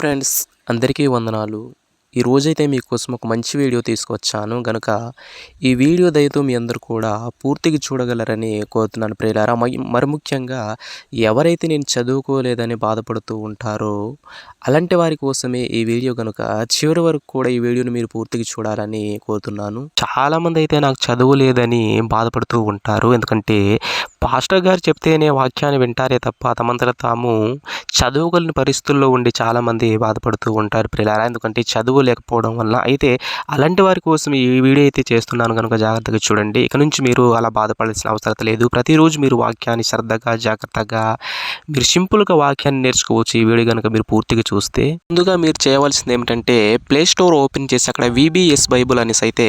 Friends అందరికీ వందనాలు. ఈ రోజైతే మీకోసం ఒక మంచి వీడియో తీసుకొచ్చాను. గనుక ఈ వీడియో దయతో మీ అందరు కూడా పూర్తిగా చూడగలరని కోరుతున్నాను ప్రియులారా. మ- మరి ముఖ్యంగా ఎవరైతే నేను చదువుకోలేదని బాధపడుతూ ఉంటారో అలాంటి వారి కోసమే ఈ వీడియో కనుక చివరి వరకు కూడా ఈ వీడియోని మీరు పూర్తిగా చూడాలని కోరుతున్నాను. చాలా మంది అయితే నాకు చదువు లేదని బాధపడుతూ ఉంటారు. ఎందుకంటే పాస్టర్ గారు చెప్తేనే వాక్యాన్ని వింటారే తప్ప తమంతట తాము చదువుకోలేని పరిస్థితుల్లో ఉండి చాలామంది బాధపడుతూ ఉంటారు ప్రిలారా. ఎందుకంటే చదువు లేకపోవడం వల్ల అయితే అలాంటి వారి కోసం ఈ వీడియో అయితే చేస్తున్నాను కనుక జాగ్రత్తగా చూడండి. ఇక నుంచి మీరు అలా బాధపడాల్సిన అవసరం లేదు. ప్రతిరోజు మీరు వాక్యాన్ని శ్రద్ధగా జాగ్రత్తగా మీరు సింపుల్గా వాక్యాన్ని నేర్చుకోవచ్చు. ఈ వీడియో కనుక మీరు పూర్తిగా చూస్తే ముందుగా మీరు చేయవలసింది ఏమిటంటే ప్లే స్టోర్ ఓపెన్ చేసి అక్కడ విబిఎస్ బైబుల్ అనేసి అయితే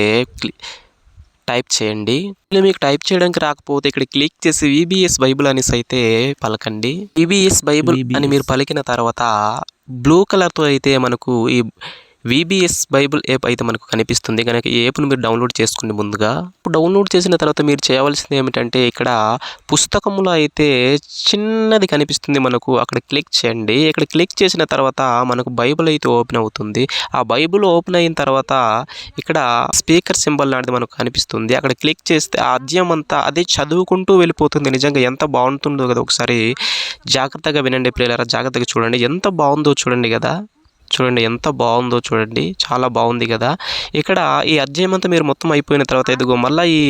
టైప్ చేయండి. ఇలా మీకు టైప్ చేయడానికి రాకపోతే ఇక్కడ క్లిక్ చేసి విబిఎస్ బైబుల్ అనేసి అయితే పలకండి. విబిఎస్ బైబుల్ అని మీరు పలికిన తర్వాత బ్లూ కలర్తో అయితే మనకు ఈ విబిఎస్ బైబుల్ యాప్ అయితే మనకు కనిపిస్తుంది. కనుక ఈ యాప్ను మీరు డౌన్లోడ్ చేసుకుని ముందుగా ఇప్పుడు డౌన్లోడ్ చేసిన తర్వాత మీరు చేయవలసింది ఏమిటంటే ఇక్కడ పుస్తకములో అయితే చిన్నది కనిపిస్తుంది మనకు. అక్కడ క్లిక్ చేయండి. ఇక్కడ క్లిక్ చేసిన తర్వాత మనకు బైబిల్ అయితే ఓపెన్ అవుతుంది. ఆ బైబిల్ ఓపెన్ అయిన తర్వాత ఇక్కడ స్పీకర్ సింబల్ లాంటిది మనకు కనిపిస్తుంది. అక్కడ క్లిక్ చేస్తే ఆ అంతా అదే చదువుకుంటూ వెళ్ళిపోతుంది. నిజంగా ఎంత బాగుంటుందో కదా ఒకసారి జాగ్రత్తగా వినండి పిల్లలారా జాగ్రత్తగా చూడండి. ఎంత బాగుందో చూడండి కదా. చూడండి ఎంత బాగుందో చూడండి. చాలా బాగుంది కదా. ఇక్కడ ఈ అధ్యాయం అంతా మీరు మొత్తం అయిపోయిన తర్వాత ఇదిగో మళ్ళీ ఈ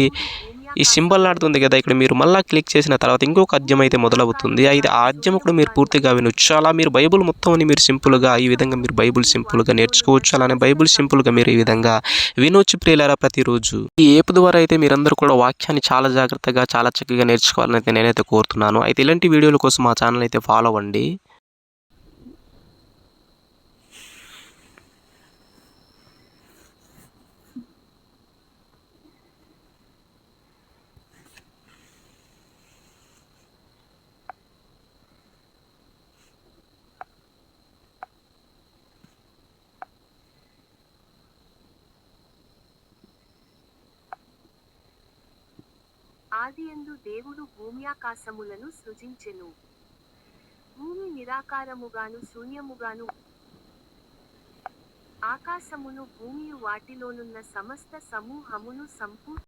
ఈ సింబల్ ఆడుతుంది కదా. ఇక్కడ మీరు మళ్ళీ క్లిక్ చేసిన తర్వాత ఇంకొక అద్యం అయితే మొదలవుతుంది. అయితే ఆ అద్యం కూడా మీరు పూర్తిగా వినొచ్చు. అలా మీరు బైబుల్ మొత్తం అని మీరు సింపుల్గా ఈ విధంగా మీరు బైబుల్ సింపుల్గా నేర్చుకోవచ్చు. అలానే బైబుల్ సింపుల్గా మీరు ఈ విధంగా వినొచ్చు ప్రియులారా ప్రతిరోజు. ఈ ఏపు ద్వారా అయితే మీరందరూ కూడా వాక్యాన్ని చాలా జాగ్రత్తగా చాలా చక్కగా నేర్చుకోవాలని అయితే నేనైతే కోరుతున్నాను. అయితే ఇలాంటి వీడియోల కోసం మా ఛానల్ అయితే ఫాలో అవ్వండి. ఆదియందు దేవుడు భూమ్యాకాశములను సృజించెను. భూమి నిరాకారముగాను శూన్యముగాను ఆకాశమును భూమియు వాటిలోనున్న సమస్త సమూహమును సంపూర్ణ